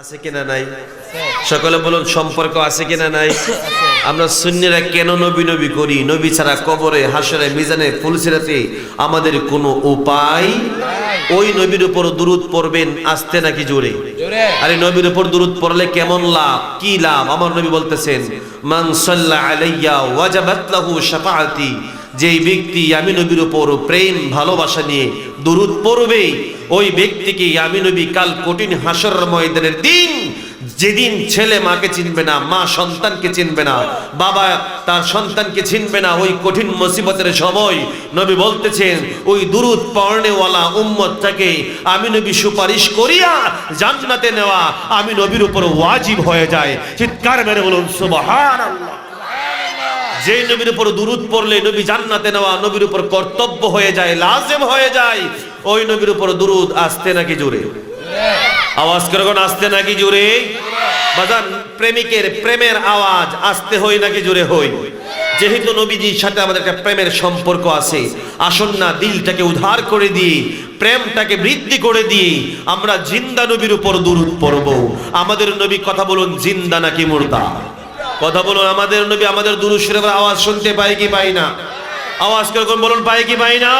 আছে কিনা নাই? সকলে বলুন সম্পর্ক আছে কিনা নাই? আমরা সুন্নিরা কেন নবী নবী করি? নবী ছাড়া কবরে হাসরে মিজানে ফুলসিরাতে আমাদের কোনো উপায় ওই নবীর উপর দূরত পড়বেন আসতে নাকি জোরে। আরে নবীর উপর দুরুদ পড়লে কেমন লাভ? কি লাভ? আমার নবী বলতেছেন মান সাল্লা আলাইয়া ওয়াজাবাত লাহু শাফাআতি যেই ব্যক্তি আমি নবীর উপর প্রেম, ভালোবাসা নিয়ে দুরুদ পড়বে, ওই ব্যক্তিকে আমি নবী কাল কঠিন হাসর ময়দানের দিন, যেদিন ছেলে মাকে চিনবে না, মা সন্তানকে চিনবে না, বাবা তার সন্তানকে চিনবে না, ওই কঠিন মুসিবতের সময় নবী বলতেছেন, ওই দুরুদ পড়নেওয়ালা উম্মতটাকে আমি নবী সুপারিশ করিয়া জান্নাতে নেওয়া, আমি নবীর উপর ওয়াজিব হয়ে যায়। চিৎকার মেরে বলুন, সুবহানাল্লাহ। যে নবীর উপর দুরুদ পড়লে নবী জান্নাতে নেওয়া নবীর উপর কর্তব্য হয়ে যায়, লাজেম হয়ে যায়, ওই নবীর উপর দুরুদ আসতে নাকি জোরে? আওয়াজ করে আসতে নাকি জোরে? বাজান, প্রেমিকের প্রেমের আওয়াজ আসতে হই নাকি জোরে হই যেহেতু নবীজির সাথে আমাদের একটা প্রেমের সম্পর্ক আছে, আসুন না দিলটাকে উদ্ধার করে দিয়ে প্রেমটাকে বৃদ্ধি করে দিয়ে আমরা জিন্দা নবীর উপর দুরুদ পড়ব। আমাদের নবী কথা বলুন, জিন্দা নাকি মুর্দা? কথা বলুন, আমাদের নবী আমাদের দুরুশ্বরের আওয়াজ শুনতে পাই কি পাই না? আওয়াজ করে কোন বলুন পাই কি পাই না?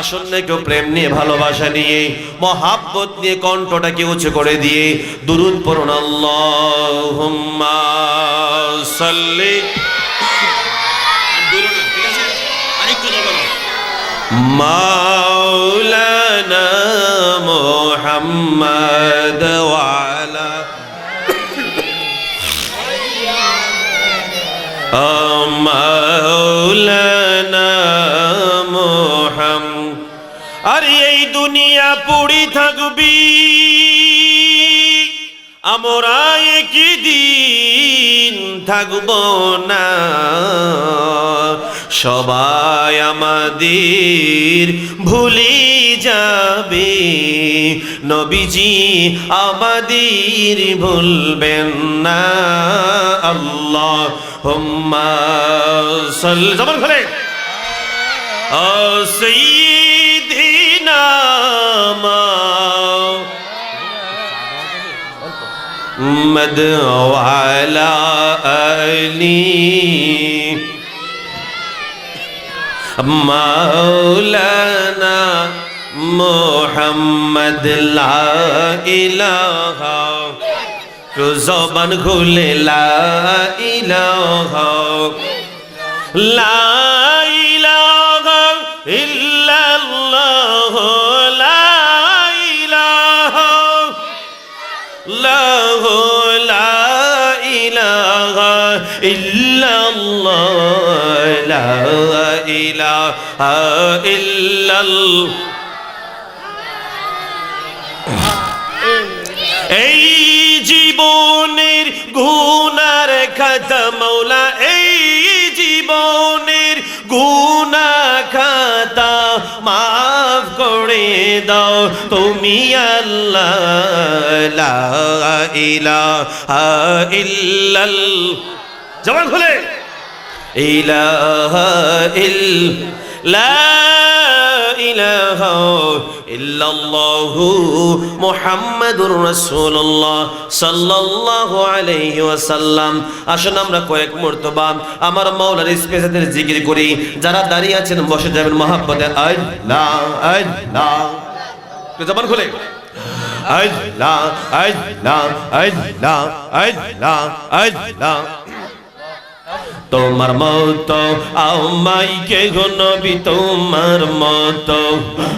আসন্ন কেউ প্রেম নিয়ে, ভালোবাসা নিয়ে, মহাব্বত নিয়ে, কণ্ঠটাকে উঁচু করে দিয়ে দুরুদ পড়ুন। আল্লাহুম্মা সাল্লি। মাওলানা মুহাম্মদ ওয়ালা মাওলানা মোহাম আর এই দুনিয়া পড়ি থাকবি। আমরা একই দিন থাকব না। সবাই আমাদের ভুলি যাবে নবীজি আমাদের ভুলবেন না আল্লাহ হুম্মা সাল জবান খুলে ও সৈয়দিনা محمد وعلى آله মাওলানা মোহাম্মদ লা ইলাহা। জবান খুলে লা ইলাহা। লা ইলাহা ইল্লাল্লাহ, লা ইলাহা। লাহ, লা ইলাহা ইলাহা ইল্লাল্লাহ। এই জীবনের গুনার খাতা মৌলা এই জীবনের গুনা খাতা মাফ করে দাও। তুমি আল্লাহ ইলা ইল্লাল জবান খুলে। ইলাহা ইল লা ইলাহা ইল্লাল্লাহু মুহাম্মাদুর রাসূলুল্লাহ সাল্লাল্লাহু আলাইহি ওয়াসাল্লাম। আসুন আমরা কয়েক মুহূর্তবা আমার মাওলার স্পেশালের জিকির করি। যারা দাঁড়িয়ে আছেন, বসে যাবেন মহাব্বতে আল্লাহ আল্লাহ জবান খুলে। আল্লাহ আল্লাহ আল্লাহ আল্লাহ আল্লাহ তোমার মত আমাই কে গো নবী, তোমার মত।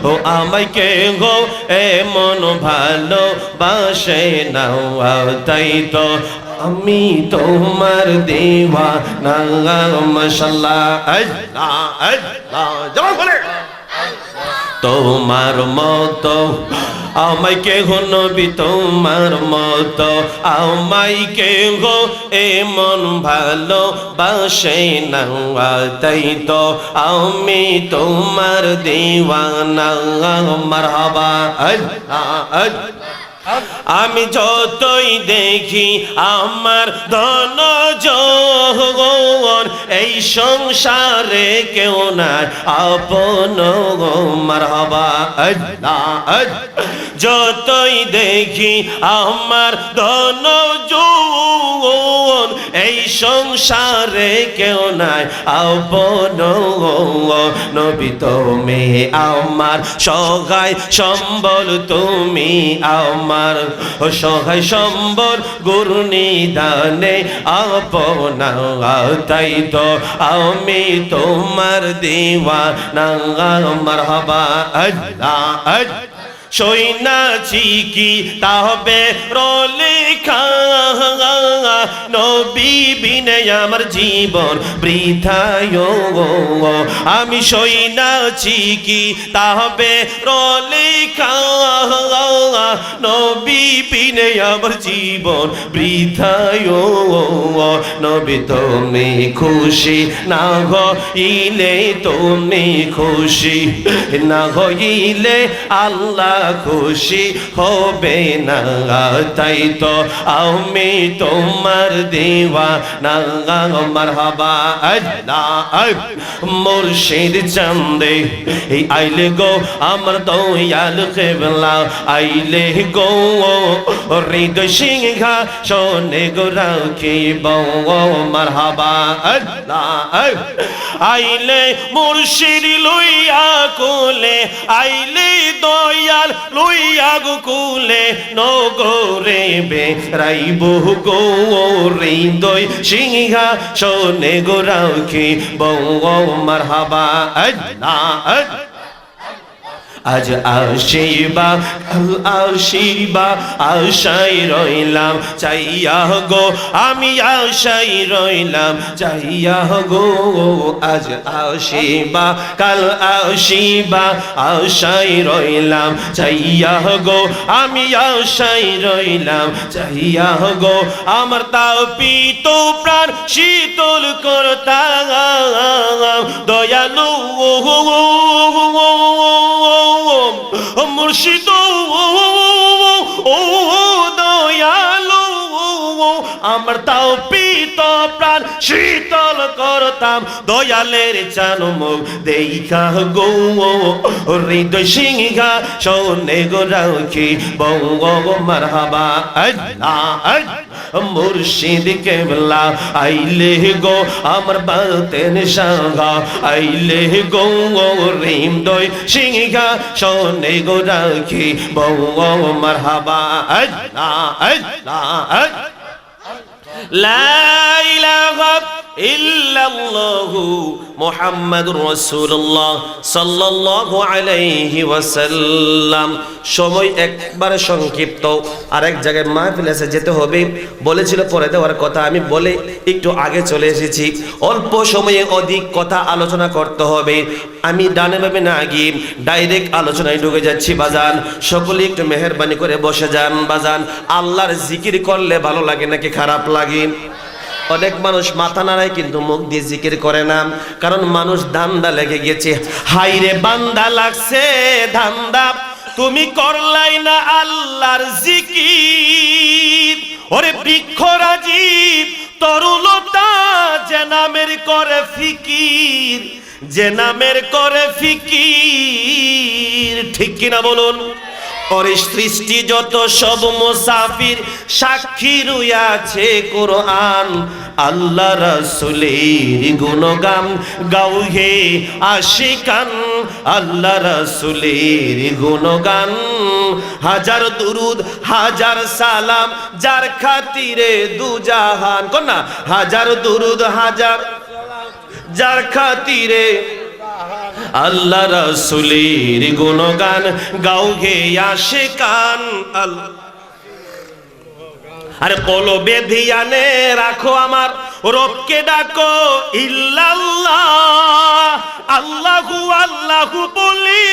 ও আমাই কে গো এমন ভালো বাসে নাও তাই তো আমি তোমার দেওয়া না মশাল্লাহ আল্লাহ আল্লাহ তোমার মতো আমায় হো নবী তোমার মত আমায় কে গো এমন ভালো বাসে না তাই তো আমি তোমার দিওয়ানা মারহাবা আল্লাহ আল্লাহ আমি যতই দেখি আমার ধন এই সংসারে কেউ নাই। আপন মারহাবা। যতই দেখি আমার ধন এই সংসারে কেউ নাই। আপন নবী তুমি আমার সহায়, সম্বল তুমি আমার সহায় সম্বর গুরু নিদানে আপনা তাই তো আমি তোমার দিওয়া না আমার হবা আল্লাহ আল্লাহ। সৈনাছি কি? তাহবে রলেখা নবী বিনে আমার জীবন বৃথায় আমি সৈনাছি কি? তাহবে রলেখা নবী বিনে আমার জীবন বৃথায় নবী তুমি খুশি? না হইলে তুমি খুশি? না হইলে আল্লাহ খুশি হবে না, তাই তো আমি তোমার দেওয়া না আমার হবা আল্লাহ মুর্শিদ চান্দে, এই আইলে গো আমার দয়াল কেবলা। আইলে গো, হৃদয় সিংহা শোনে গো রাখি বউ মারহাবা আল্লাহ আইলে মুর্শিদ লইয়া কোলে, আইলে দয়াল লইয়া গো কুলে নগরে বে বহু গো হৃদয় সিংহা শোনে গো রাখি বউ মারহাবা। আল্লাহ আল্লাহ। আজ আসিবা, কাল আসিবা আশাই রইলাম, চাইয়া গো, আমি আশাই রইলাম, চাইয়া গো, আজ আসিবা, কাল আসিবা আশাই রইলাম, চাইয়া গো, আমি আশাই রইলাম, চাইয়া গো, আমার তাও পিত প্রাণ শীতল করতাম দয়ালু মুর্শিদ ও দয়ালু আমার তাও পিত প্রাণ শীতল করতাম দয়ালের চান মুখ দেখা গো হৃদয় সিংহা সৌনে গো রাখি বৌ মারহাবা আল্লাহ মুর্শিদ কেবলা, আইলে গো আমার বাতেন সাঙ্গা আইলে গো রিম দই সিংহা, শোনে গো রাখি বউ, ও আল্লাহ আল্লাহ আল্লাহ। ইল্লাল্লাহু সময় একবারে সংক্ষিপ্ত। আরেক জায়গায় মাহফিল আছে, যেতে হবে। বলেছিল পরে দেওয়ার কথা, আমি বলে একটু আগে চলে এসেছি। অল্প সময়ে অধিক কথা আলোচনা করতে হবে। আমি ডানে ভাবে না গিয়ে ডাইরেক্ট আলোচনায় ঢুকে যাচ্ছি, বাজান। সকলে একটু মেহরবানি করে বসে যান, বাজান। আল্লাহর জিকির করলে ভালো লাগে নাকি খারাপ লাগে? অনেক মানুষ মাথা নাড়ায় কিন্তু মুখ দিয়ে জিকির করে না। কারণ মানুষ ধান্দা লেগে গেছে। হাইরে বান্দা লাগছে ধান্দা। তুমি করলাই না আল্লাহর জিকির। ওরে বৃক্ষ রাজীব তরুলতা যে নামের করে ফিকির। যে নামের করে ফিকির। ঠিক কিনা বলুন? ওর সৃষ্টি যত সব মুসাফির সাক্ষী রুয়াছে কোরআন, আল্লাহ রসুলের গুণগান গাও হে আশিকান, আল্লাহ রসুলের গুণগান। হাজার দুরুদ, হাজার সালাম, যার খাতিরে দুজাহান কন্যা, হাজার দুরুদ, হাজার যার খাতিরে আল্লাহ রসুলের গুণগান, গাও গে আসে কান আল্লাহ। আরে কলো বেধিয়ানে রাখো আমার, রবকে ডাকো, ইল্লাল্লাহ। আল্লাহু আল্লাহু বলি,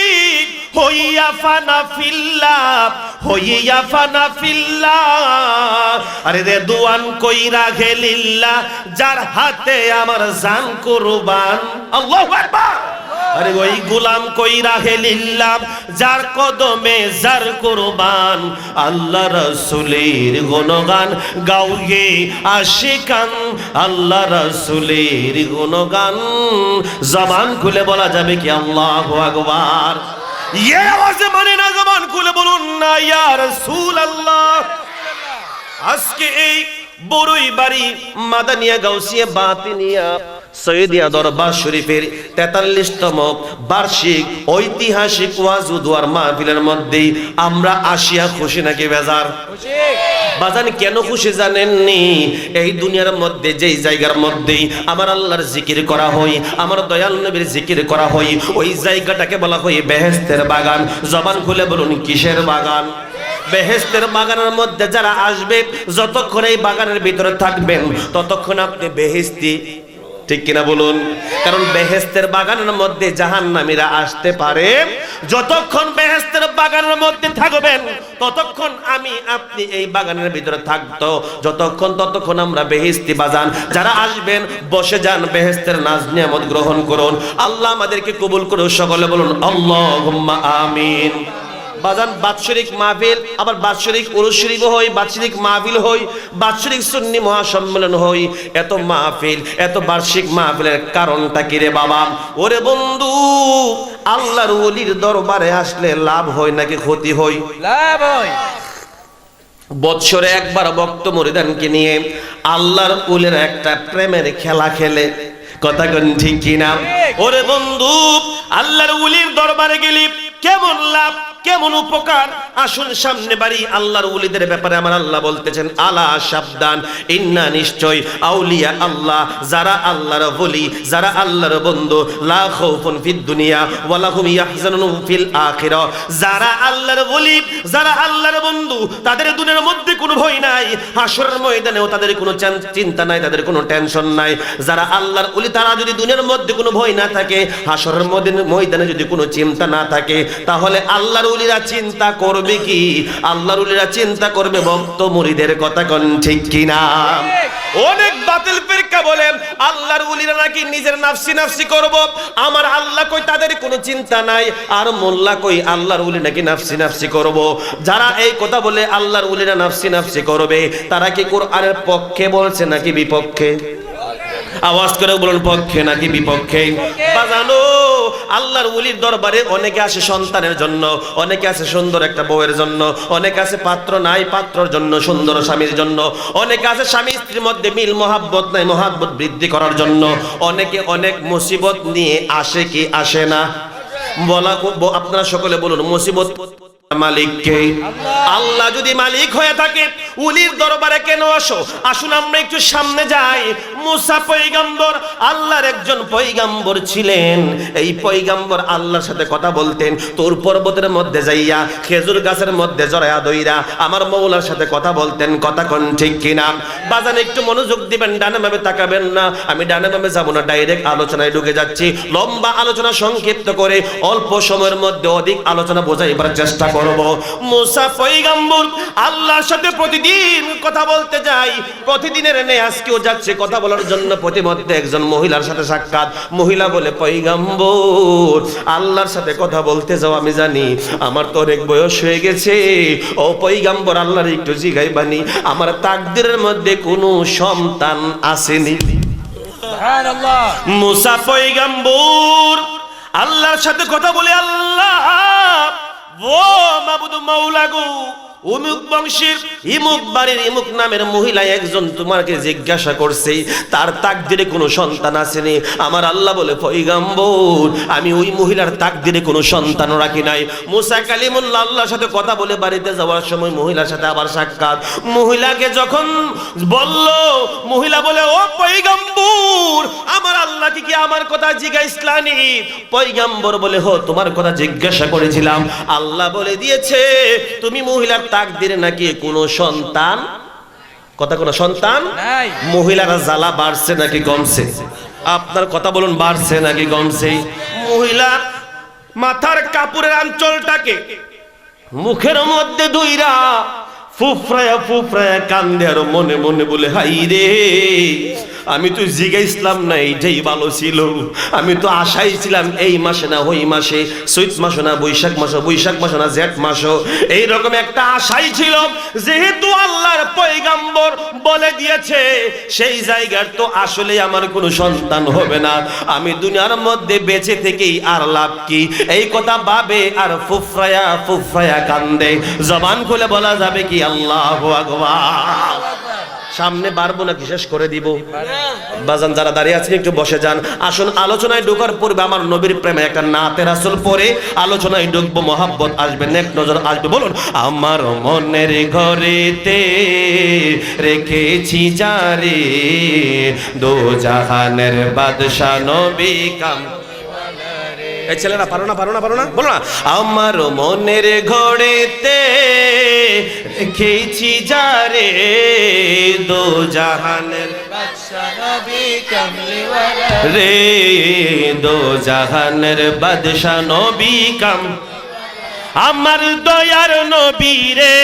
হইয়া ফানা ফিল্লা, হইয়া ফানা ফিল্লা। আরে রে দুয়ান কইরা গেলিল্লা যার হাতে আমার জান কুরবান। আল্লাহু আকবার। আরে ওই গোলাম কই রাহে লিল্লাম যার কদমে যার কুরবান। আল্লাহ রাসূলের গুণগান গাউগে আশিকান, আল্লাহ রাসূলের গুণগান। জবান খুলে বলা যাবে কি আল্লাহু আকবার? ইয়ে আওয়াজে মানে না জবান খুলে বলুন না, ইয়া রাসূলুল্লাহ। আজকে এই বড়ই বাড়ি মাদানিয়া গাউসিয়া বাতিনিয়া সৈয়দিয়া দরবার শরীফের তেতাল্লিশতম বার্ষিক ঐতিহাসিক ওয়াজুদুয়ার মাহফিলের মধ্যেই আমরা আসিয়া খুশি নাকি বেজার? বাজান কেন খুশি জানেননি? এই দুনিয়ার মধ্যে, যেই জায়গার মধ্যেই আমার আল্লাহর জিকির করা হয়, আমার দয়াল নবীর জিকির করা হয়, ওই জায়গাটাকে বলা হয় বেহেস্তের বাগান। জবান খুলে বলুন, কিসের বাগান? বেহেস্তের বাগানের মধ্যে যারা আসবে, যতক্ষণ এই বাগানের ভিতরে থাকবেন, ততক্ষণ আপনি বেহেস্তি ঠিক কিনা বলুন? কারণ বেহেস্তের বাগানের মধ্যে জাহান্নামীরা আসতে পারে। যতক্ষণ বেহেস্তের বাগানের মধ্যে থাকবেন, ততক্ষণ আমি আপনি এই বাগানের ভিতরে থাকতো যতক্ষণ ততক্ষণ আমরা বেহেস্তি বাজান, যারা আসবেন, বসে যান, বেহেস্তের নাজ নিয়ামত গ্রহণ করুন। আল্লাহ আমাদেরকে কবুল করুন সকলে বলুন, আল্লাহুম্মা আমিন। বাজান বাৎসরিক মাহফিল আবার বাৎসরিক উরুস শরীফ হই বাৎসরিক মাহফিল হই বাৎসরিক সুন্নি মহাসম্মেলন হই। এত মাহফিল এত বার্ষিক মাহফিলের কারণটা কি রে বাবা? ওরে বন্ধু আল্লাহর ওলির দরবারে আসলে লাভ হয় নাকি ক্ষতি হয়? লাভ হয়। বৎসরে একবার ভক্ত মরিদানকে নিয়ে? আল্লাহর উলের একটা প্রেমের খেলা খেলে। কথা কোন ঠিক কিনা? ওরে বন্ধু আল্লাহর উলির দরবারে গেলি কেমন লাভ? কেমন উপকার? আসুন সামনে বাড়ি আল্লাহর উলিদের ব্যাপারে আমার আল্লাহ বলতেছেন, আলা সাবধান, ইন্না নিশ্চয় আউলিয়া আল্লাহ, যারা আল্লাহর বলি যারা আল্লাহর বন্ধু ফিদ দুনিয়া ইয়াহজানুন ফিল যারা আল্লাহর বলি যারা আল্লাহর বন্ধু, তাদের দুনিয়ার মধ্যে কোনো ভয় নাই, হাসরের ময়দানেও তাদের কোনো চিন্তা নাই, তাদের কোনো টেনশন নাই। যারা আল্লাহর তারা যদি দুনিয়ার মধ্যে কোনো ভয় না থাকে, হাসরের ময়দানে যদি কোনো চিন্তা না থাকে, তাহলে আল্লাহর উলিরা চিন্তা করবে কি? আল্লাহর উলিরা চিন্তা করবে, ভক্ত মুরিদের কথা কোন ঠিক কিনা? অনেক বাতিল ফিরকা বলেন আল্লাহর উলিরা নাকি নিজের নাফসি নাফসি করব? আমার আল্লাহ কই, তাদের কোনো চিন্তা নাই। আর মোল্লা কই আল্লাহর উলি নাকি নাফসি নাফসি করব? যারা এই কথা বলে আল্লাহর উলিরা নাফসি নাফসি করবে, তারা কি কোরআনের পক্ষে বলছে নাকি বিপক্ষে? আওয়াজ করে বলুন, পক্ষে নাকি বিপক্ষে? বাজানো আল্লাহর উলির দরবারে অনেকে আসে সন্তানের জন্য, অনেকে আছে সুন্দর একটা বউয়ের জন্য, অনেকে আছে পাত্র নাই পাত্রর জন্য, সুন্দর স্বামীর জন্য, অনেকে আছে স্বামী স্ত্রীর মধ্যে মিল, মহাব্বত নাই মহাব্বত বৃদ্ধি করার জন্য, অনেকে অনেক মুসিবত নিয়ে আসে কি আসে না? বলা আপনারা সকলে বলুন, মুসিবত মালিককে। আল্লাহ যদি মালিক হয়ে থাকে উলির দরবারে কেন আসো? আসুন আমরা একটু সামনে যাই। মুসা পৈগাম্বর আল্লাহর একজন পৈগাম্বর ছিলেন। এই পৈগাম্বর আল্লাহর সাথে কথা বলতেন, তোর পর্বতের মধ্যে যাইয়া, খেজুর গাছের মধ্যে জড়ায়া দইরা আমার মৌলার সাথে কথা বলতেন, কথা কোন ঠিক কিনা? বাজান, একটু মনোযোগ দিবেন, ডানে ভাবে তাকাবেন না। আমি ডানে ভাবে যাব না, ডাইরেক্ট আলোচনায় ঢুকে যাচ্ছি। লম্বা আলোচনা সংক্ষিপ্ত করে অল্প সময়ের মধ্যে অধিক আলোচনা বোঝাইবার চেষ্টা করব। মুসা পৈগাম্বর আল্লাহর সাথে প্রতিদিন কথা বলতে যাই প্রতিদিনের নে আজকেও যাচ্ছে কথা বলার জন্য প্রতিমধ্যে একজন মহিলার সাথে সাক্ষাৎ। মহিলা বলে পৈগাম্বর আল্লাহর সাথে কথা বলতে যাও আমি জানি আমার তো অনেক বয়স হয়ে গেছে। ও পৈগাম্বর আল্লাহর একটু জিগাইবানি আমার তাকদিরের মধ্যে কোনো সন্তান আসেনি। মুসা পৈগাম্বর আল্লাহর সাথে কথা বলে আল্লাহ ও মাবুদু মাওলা গো অমুক বংশের ইমুক বাড়ির ইমুক নামের মহিলা একজন তোমাকে জিজ্ঞাসা করছে, তার তাকদিরে কোনো সন্তান আসেনি। আমার আল্লাহ বলে পৈগাম্বর আমি ওই মহিলার তাকদিরে কোনো সন্তান রাখি নাই। মুসা কালিমুল্লাহ আল্লাহর সাথে কথা বলে বাড়িতে যাওয়ার সময় মহিলার সাথে আবার সাক্ষাৎ। মহিলাকে যখন বলল, মহিলা বলে, ও পৈগম্বর আমার আল্লাহকে কি আমার কথা জিজ্ঞাসলানি? পৈগম্বর বলে, হো, তোমার কথা জিজ্ঞাসা করেছিলাম। আল্লাহ বলে দিয়েছে, তুমি মহিলার তাকদিরে নাকি কোনো সন্তান? কথা কোন সন্তান? মহিলারা জ্বালা বাড়ছে নাকি কমছে? আপনার কথা বলুন বাড়ছে নাকি কমছে? মহিলা মাথার কাপড়ের আঞ্চলটাকে মুখের মধ্যে দুইরা ফুফরায়া ফুফরায়া কান্দে আর মনে মনে বলে, হাই রে, আমি তো জিগা ইসলাম না, এইটাই ভালো ছিল। আমি তো আশাই ছিলাম, এই মাসে না ওই মাসে চৈত মাসে না, বৈশাখ মাসে বৈশাখ মাসে না জেঠ মাসও। এইরকম একটা আশাই ছিল, যেহেতু আল্লাহর পয়গাম্বর বলে দিয়েছে, সেই জায়গার তো আসলে আমার কোনো সন্তান হবে না। আমি দুনিয়ার মধ্যে বেঁচে থেকেই আর লাভ কি? এই কথা ভাবে আর ফুফরায়া ফুফরায়া কান্দে। জবান খুলে বলা যাবে কি আল্লাহ সামনে পারব নাকি শেষ করে দিব? বাজান, যারা দাঁড়িয়ে আছেন, একটু বসে যান। আসুন, আলোচনায় ঢোকার পূর্বে আমার নবীর প্রেমে একটা নাতের আসল পরে আলোচনায় ঢুকবো, মহাব্বত আসবে, নেক নজর আসবে। বলুন, আমার মনের ঘরেতে রেখেছি যারে দো জাহানের বাদশা নবী কাম এই ছেলেরা পারো না পারো না পারো না বলো না। আমার মনের ঘরেতে রেখেছি যারে দো জাহানের রে দো জাহানের বাদশা নবী কাম আমার দয়ার নবী রে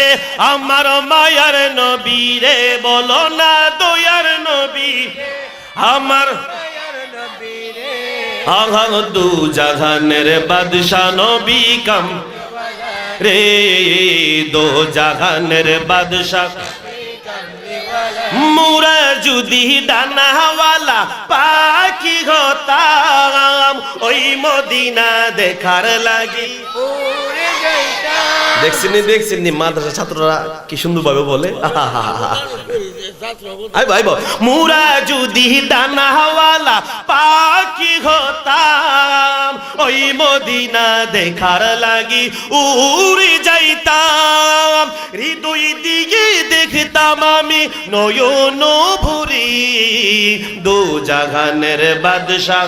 আমার মায়ার নবী রে বলো না দয়ার নবী আমার আহাম দু জাহানের বাদশাহ নবী কাম। রে দো জাহানের বাদশাহ মুরা যদি ডানাওয়ালা পাখি হতাম, ওই মদিনা দেখার লাগি। দেখছিনি দেখছিনি মাদ্রাসা ছাত্ররা কি সুন্দর ভাবে বলে মুরা যদি দানাওয়ালা পাখি হতাম, ওই মদিনা দেখার লাগি উড়ে যাইতাম। হৃদয় দিকে দেখতাম আমি নয়ন ভুরি, দু জাগানের বাদশা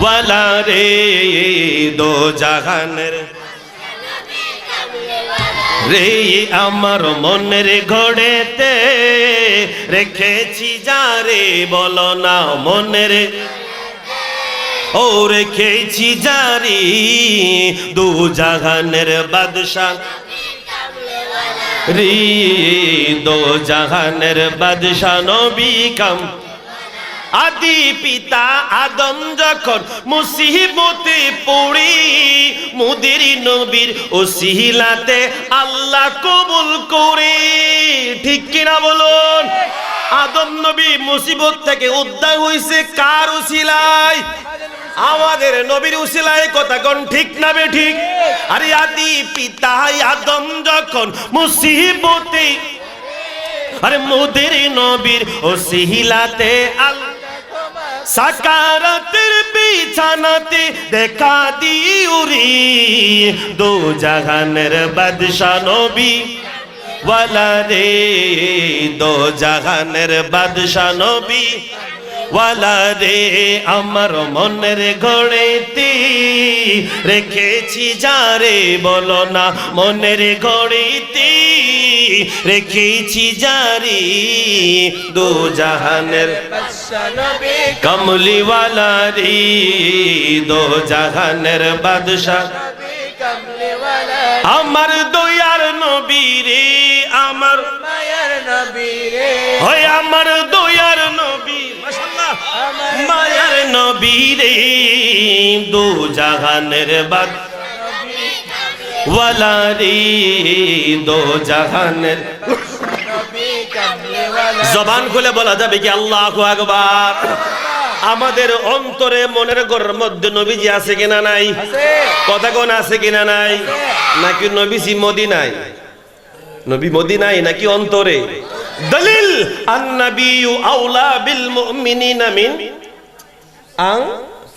ওয়ালা রে, দো জাহানের রে আমার মনের ঘড়েতে রেখেছি যারে বলো না মনের। ও রেখেছি জারি দু জাহানের বাদশা রি, দো জাহানের বাদশা নবী কাম আদি পিতা আদম যখন মুসিবতে পড়ি, মুদির নবীর ও সিহিলাতে আল্লাহ কবুল করে। ঠিক কিনা বলুন? আদম নবী মুসিবত থেকে উদ্ধার হইছে কার উসিলায় আমাদের নবীর উসিলায় কথা কোন ঠিক না বে ঠিক? আরে আদি পিতা আদম যখন মুসিবতে আরে মুদির নবীর ও সিহিলাতে আল্লাহ সাকারাতের বিছানাতে দেখা দিউরি দো জাহানের বাদশা নবী ওয়ালা রে দো জাহানের বাদশা নবী ওয়ালা রে আমার মনের ঘড়েতে রেখেছি যারে বলো না মনের ঘড়েতে রেখেছি জারি দু জাহানের কমলিওয়ালা রে দো জাহানের বাদশা আমার দয়ার নবী রে আমার হয় আমার দয়ার নবী মাশাআল্লাহ। মায়ার নবী রে দু জাহানের বাদ ওয়ালা দো জাহানের জবান খুলে বলা যাবে কি আল্লাহ আকবার আমাদের অন্তরে মনের ঘরের মধ্যে নবীজি আছে কিনা নাই? কথা কোন আছে কিনা নাই? নাকি নবীজি মদিনায়? নবী মদিনায় নাকি অন্তরে? দলিল আন্নাবিয়ু আউলা বিল মুমিনিনা মিন আং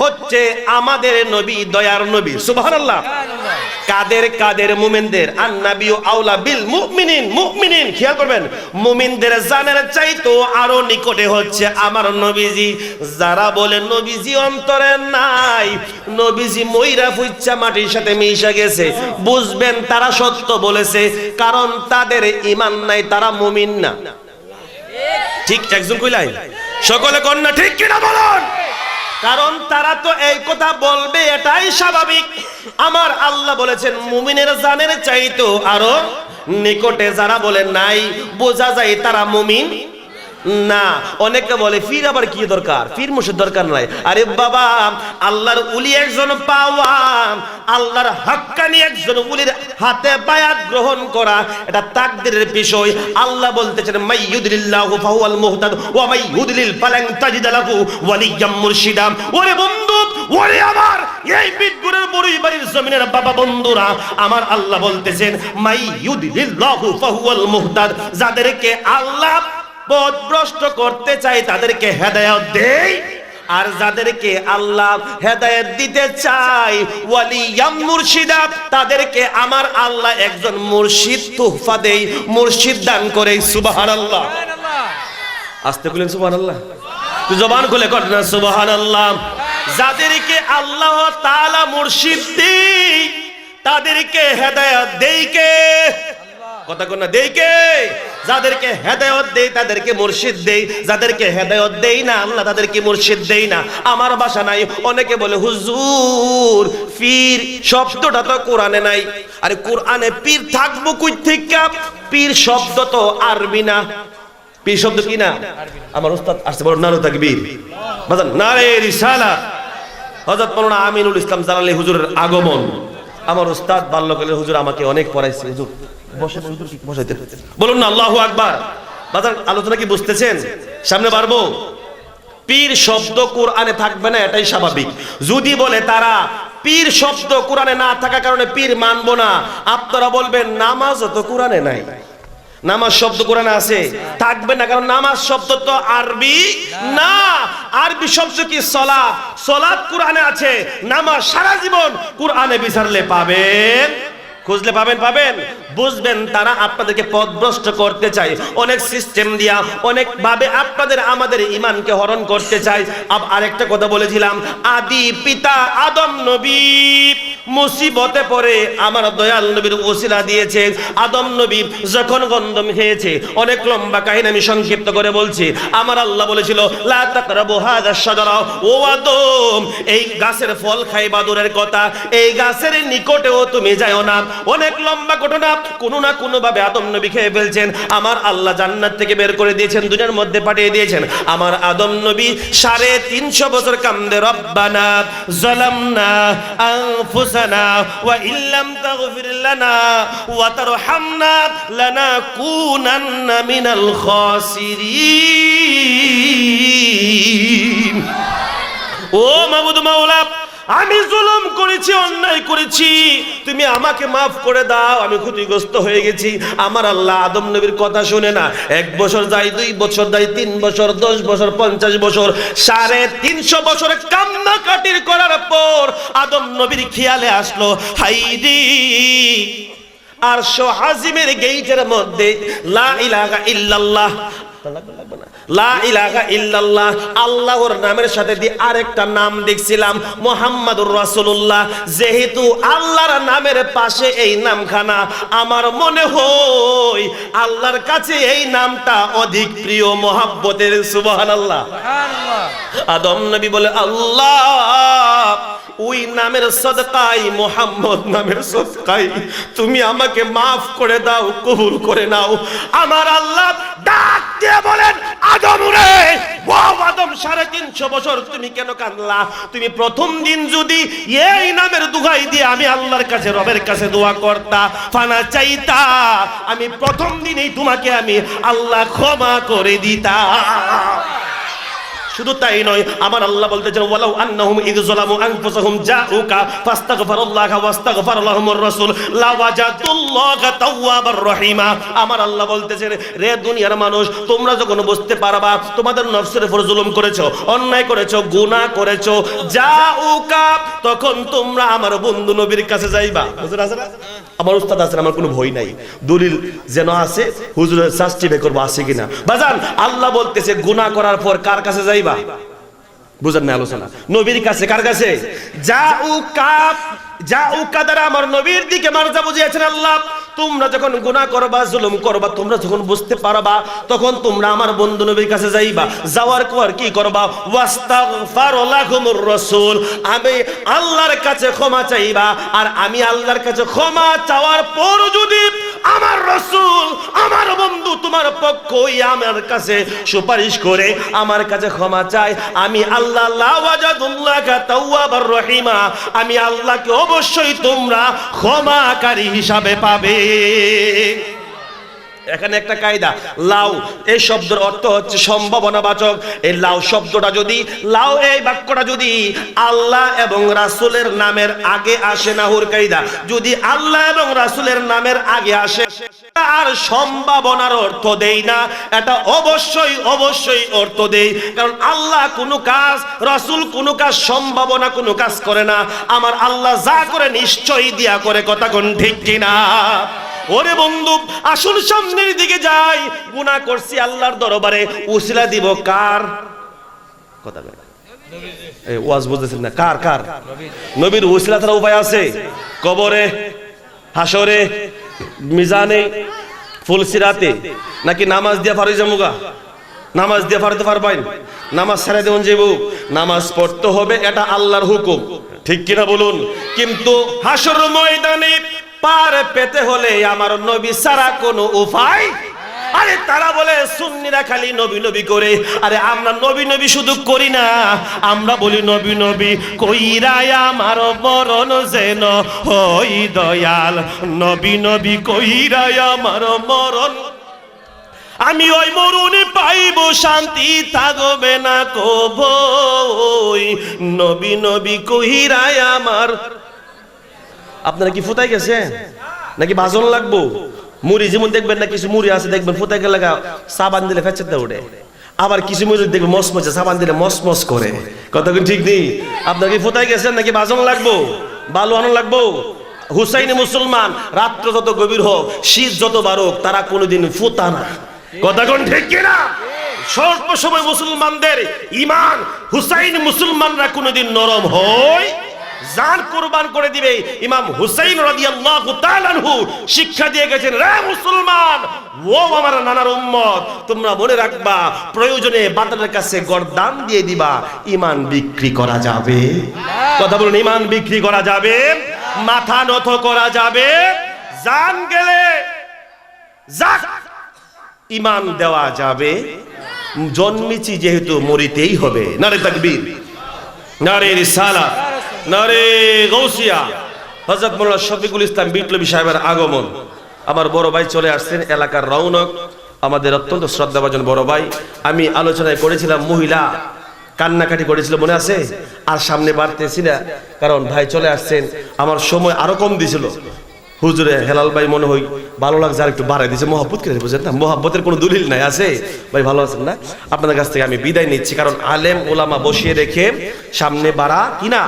হচ্ছে আমাদের নবী, দয়ার নবী। সুবহানাল্লাহ। কাদের কাদের মুমিনদের? আন্নাবিউ আউলা বিল মুমিনিন মুমিনিন। খেয়াল করবেন, মুমিনদের জানের চাইতো আরও নিকটে হচ্ছে আমার নবীজি। যারা বলে, নবীজি অন্তরে নাই, নবীজি ময়রা ফুচ্চা মাটির সাথে মিশে গেছে। বুঝবেন, তারা সত্য বলেছে, কারণ তাদের ইমান নাই, তারা মুমিন না। ঠিক একজন কইলাই সকলে কন্যা ঠিক কিনা বলুন? কারণ তারা তো এই কথা বলবে, এটাই স্বাভাবিক। আমার আল্লাহ বলেছেন, মুমিনের জানের চাইতো আরও নিকটে যারা বলে নাই, বোঝা যায় তারা মুমিন। না, অনেকে বলে, ফির আবার কি দরকার? ফির মুসের দরকার নাই। আরে বাবা, আল্লাহর উলি একজন পাওয়া আল্লাহর হাক্কানি একজন উলির হাতে বায়াত গ্রহণ করা, এটা তাকদিরের বিষয়। আল্লাহ বলতেছেন, মাই ইউদিল্লাহু ফাহুয়াল মুহতাদ, ওয়া মাই ইউদিল ফালান তাজিদ লাহু ওয়ালিয়াম মুরশিদা। ওরে বন্ধু, ওরে আমার, এই বিদগুরের বড়ই বাড়ির জমিনের বাবা বন্ধুরা, আমার আল্লাহ বলতেছেন, মাই ইউদিল্লাহু ফাহুয়াল মুহতাদ, যাদেরকে আল্লাহ পথভ্রষ্ট করতে চাই, তাদেরকে হেদায়ত দেই। আর যাদেরকে আল্লাহ হেদায়েত দিতে চাই ওয়ালিয়াম মুর্শিদা তাদেরকে আমার আল্লাহ একজন মুর্শিদ তোহফা দেই, মুর্শিদ দান করে, সুবহানাল্লাহ। আসতে বলেন সুবহানাল্লাহ। জবান খুলে কর না, সুবহানাল্লাহ। যাদেরকে আল্লাহ তাআলা মুর্শিদ দেই, তাদেরকে হেদায়েত দেই কে? কথা কোন দেই কে? যাদেরকে হেদায়ত দেই, তাদেরকে মুর্শিদ দেই। যাদেরকে হেদায়ত দেই না, আল্লাহ তাদেরকে মুর্শিদ দেই না। আমার বাসা নাই। অনেকে বলে, হুজুর, পীর শব্দটা তো কোরআনে নাই। আরে কোরআনে পীর থাকব কই থেকে পীর শব্দ তো আরবি না। পীর শব্দ কি না? আমার উস্তাদ আসতে বড় নারো তাকবীর। বাজান, নারে রিসালা। হযরত মাওলানা আমিনুল ইসলাম জালালি হুজুরের আগমন। আমার উস্তাদ বাল্যকালের হুজুর আমাকে অনেক পড়াইছে, হুজুর। বসে হুজুর কি বসাইতে বলুন না আল্লাহু আকবার। বাজার আলোচনা কি বুঝতেছেন? সামনে পারব পীর শব্দ কোরআনে থাকবে না এটাই স্বাভাবিক। যদি বলে তারা পীর শব্দ কোরআনে না থাকার কারণে পীর মানবো না আপনারা বলবেন নামাজ তো কোরআনে নাই। নামাজ শব্দ কোরআনে আছে থাকবে না কারণ নামাজ শব্দ তো আরবি না। আরবি শব্দ কি সলাৎ সলাৎ কোরআনে আছে। নামাজ সারা জীবন কোরআনে বিচারলে পাবেন। খুঁজলে পাবেন পাবেন। বুঝবেন তারা আপনাদেরকে পথভ্রষ্ট করতে চায়। অনেক সিস্টেম দিয়া অনেক ভাবে আপনাদের আমাদের ইমানকে হরণ করতে চায়। আরেকটা কথা বলেছিলাম, আদি পিতা আদম নবী মুসিবতে পড়ে আমার দয়াল নবীর ওসিলা দিয়েছে। আদম নবী যখন গন্ধম খেয়েছে, অনেক লম্বা কাহিনী আমি সংক্ষিপ্ত করে বলছি। আমার আল্লাহ বলেছিল, লা তাকরাবু হাযা শাজারা, ও আদম, এই গাছের ফল খাইবা দূরের কথা, এই গাছের নিকটেও তুমি যাও না। অনেক লম্বা ঘটনা, কোনো না কোনো ভাবে আদম নবী খেয়ে ফেলছেন। আমার আল্লাহ জান্নাত থেকে বের করে দিয়েছেন, দুনিয়ার মধ্যে পাঠিয়ে দিয়েছেন। আমার আদম নবী সাড়ে তিনশো বছর কান্দে, রব্বানা জালামনা আনফুসানা ওয়া ইল্লাম তাগফির লানা ওয়া তারহামনা লানাকুনান্না মিনাল খাসিরিন। ও মাবুদ মাওলা আমি জুলুম করেছি, অন্যায় করেছি। তুমি আমাকে মাফ করে দাও, আমি ক্ষতিগ্রস্ত হয়ে গেছি। আমার আল্লাহ আদম নবীর কথা শুনে না। এক বছর যায়, দুই বছর যায়, তিন বছর, দশ বছর, পঞ্চাশ বছর, সাড়ে তিনশো বছর কান্না কাটির করার পর আদম নবীর খেয়ালে আসলো হাইদি আর হাজিমের গেইটের মধ্যে লা ইলাহা ইল্লাল্লাহ। লা ইলাহা ইল্লাল্লাহ আল্লাহর নামের সাথে দিয়ে আরেকটা নাম দেখছিলাম মোহাম্মদুর রাসূলুল্লাহ। যেহেতু আল্লাহর নামের পাশে এই নামখানা আমার মনে হয় আল্লাহর কাছে এই নামটা অধিক প্রিয় মোহাব্বতের সুবহানাল্লাহ। আদম নবী বলে আল্লাহ ওই নামের সদকাই মোহাম্মদ নামের সদকাই তুমি আমাকে মাফ করে দাও কবুল করে নাও। আমার আল্লাহ ডাক দিয়ে বলেন আদম রে। ও আদম, সাড়ে তিনশো বছর তুমি কেন কানলা তুমি প্রথম দিন যদি এই নামের দুহাই দিয়ে আমি আল্লাহর কাছে, রবের কাছে দোয়া করতা, ফানা চাইতা, আমি প্রথম দিনেই তোমাকে আমি আল্লাহ ক্ষমা করে দিতা শুধু তাই নয়, আমার আল্লাহ বলতেছেন ওয়ালাউ আন্নাহুম আনফুসাহুম জাউকা ফাস্তাগফিরুল্লাহ রাসূল তাওয়াবার রহিমা। আমার আল্লাহ বলতেছেন রে দুনিয়ার মানুষ, তোমরা যখন বুঝতে পারবা, তোমাদের নফসের উপর জুলুম করেছ, অন্যায় করেছ, গুনাহ করেছ, জাউকা, তখন তোমরা আমার বন্ধু নবীর কাছে যাইবা। আমার উস্তাদ আছেন, আমার কোনো ভয় নাই। দলিল যেন আছে, হুজুরের শাস্তি বেকর করব আছে কিনা। বাজান, আল্লাহ বলতেছে, গুনাহ করার পর কার কাছে যাইবা? বুঝেন না আলোচনা। নবীর কাছে কার কাছে? যা উ কাপ যা উ কাদারা আমার নবীর দিকে মার্জা বুঝিয়েছেন আল্লাহ। তোমরা যখন গুনাহ করবা, জুলুম করবা, তোমরা যখন বুঝতে পারবা, তখন তোমরা আমার বন্ধু নবীর কাছে যাইবা। যাওয়ার পর কি করবা? ওয়াস্তাগফার লাহুমুর রাসূল। আমি আল্লাহর কাছে ক্ষমা চাইবা, আর আমি আল্লাহর কাছে ক্ষমা চাওয়ার পর যদি আমার রসুল, আমার বন্ধু তোমার পক্ষ আমার কাছে সুপারিশ করে আমার কাছে ক্ষমা চাই আমি আল্লাহ রহিমা। আমি আল্লাহকে অবশ্যই তোমরা ক্ষমাকারী হিসাবে পাবে। এখানে একটা কায়দা। লাউ, এই শব্দের অর্থ হচ্ছে সম্ভাবনা বাচক এই লাউ শব্দটা যদি, লাউ এই বাক্যটা যদি আল্লাহ এবং রাসূলের নামের আগে আসে না, হুর কায়দা। যদি আল্লাহ এবং রাসূলের নামের আগে আসে, আর সম্ভাবনার অর্থ দেই না, এটা অবশ্যই অবশ্যই অর্থ দেই কারণ আল্লাহ কোনো কাজ, রাসূল কোনো কাজ, সম্ভাবনা কোনো কাজ করে না। আমার আল্লাহ যা করে নিশ্চয়ই দিয়া করে, কথা কোন ঠিক কিনা? ওরে বন্ধু, আসুন সামনের দিকে যাই। গুনাহ করছি আল্লাহর দরবারে। উসিলা দিব কার? কথা ওয়াজ বুঝতেছেন না। কার কার? নবীর উসিলা ছাড়া উপায় আছে? কবরে? হাসরে মিজানে? ফুলসিরাতে নাকি নামাজ দিয়া ফারুই জামুগা? নামাজ দিয়ে পারতে পারবেন নামাজ ছেড়ে দেবেন যে নামাজ পড়তে হবে, এটা আল্লাহর হুকুম। ঠিক কিনা বলুন? কিন্তু হাসর ময়দানে পার পেতে হলে আমার নবী ছাড়া কোনো উপায় আরে তারা বলে, সুন্নিরা খালি নবী নবী করে। আরে আমরা নবী নবী শুধু করি না। আমরা বলি, নবী নবী কইরাই আমার মরণ যেন হই দয়াল। নবী নবী কইরাই আমার মরণ। আমি ওই মরুনে পাইব, শান্তি থাকবে না কবই। নবী নবী কহিরায় আমার আপনারা কি ফুতাই গেছে নাকি বাজন লাগবো? মুড়ি যেমন দেখবেন না, কিছু মুড়ি আছে, দেখবেন ফুতাই গেলে সাবান দিলে ফেচাতে উঠে। আবার কিছু মুড়ি দেখবেন মসমসে, সাবান দিলে মসমস করে। কথা কি ঠিক নেই? আপনার কি ফুতাই গেছেন? নাকি বাজন লাগবো? বালু আনো লাগবো? হুসাইনি মুসলমান, রাত্র যত গভীর হোক, শীত যত বারোক তারা কোনোদিন ফুতা না। কথা কোন ঠিক কিনা? সময় মুসলমানদের ইমান, হুসাইন মুসলমানরা কোনোদিন নরম হয় জান কোরবান করে দিবে। ইমাম হুসাইন রাদিয়াল্লাহু তাআলা আনহু শিক্ষা দিয়ে গেছেন রে মুসলমান ও আমার নানার উম্মত তোমরা মনে রাখবা প্রয়োজনে বাতারের কাছে গরদান দিয়ে দিবা ইমান বিক্রি করা যাবে। কথা বলুন ইমান বিক্রি করা যাবে মাথা নত করা যাবে জান গেলে যাক ইমান দেওয়া যাবে। জন্মেছি যেহেতু মরিতেই হবে। নারে তাকবীর নারে রিসালা নারে গৌসিয়া। হযরত মোল্লা শফিকুল ইসলাম বিপ্লবী সাহেবের আগমন। আমার বড় ভাই চলে আসছেন, এলাকার রৌনক আমাদের অত্যন্ত শ্রদ্ধাভাজন বড় ভাই। আমি আলোচনায় করেছিলাম মহিলা কান্নাকাটি করেছিল, মনে আছে? আর সামনে বাড়তেছি না, কারণ ভাই চলে আসছেন। আমার সময় আরও কম দিছিল। হুজুরে হেলাল ভাই মনে হয় ভালো লাগছে, আর একটু বাড়াই দিয়েছে মহাব্বত করে বুঝেন না, মহাব্বতের কোনো দলিল নাই, আছে? ভাই ভালো আছেন না? আপনাদের কাছ থেকে আমি বিদায় নিচ্ছি, কারণ আলেম, ওলামা বসিয়ে রেখে সামনে বাড়া কিনা?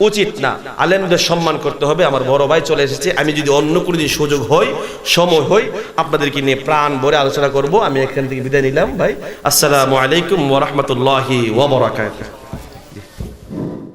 উচিত না। আলেমদের সম্মান করতে হবে। আমার বড় ভাই চলে এসেছে। আমি যদি অন্য কোনো দিন সুযোগ হই, সময় হই, আপনাদেরকে নিয়ে প্রাণ ভরে আলোচনা করব। আমি এখান থেকে বিদায় নিলাম ভাই। আসসালামু আলাইকুম ওয়া রাহমাতুল্লাহি ওয়া বারাকাতুহু।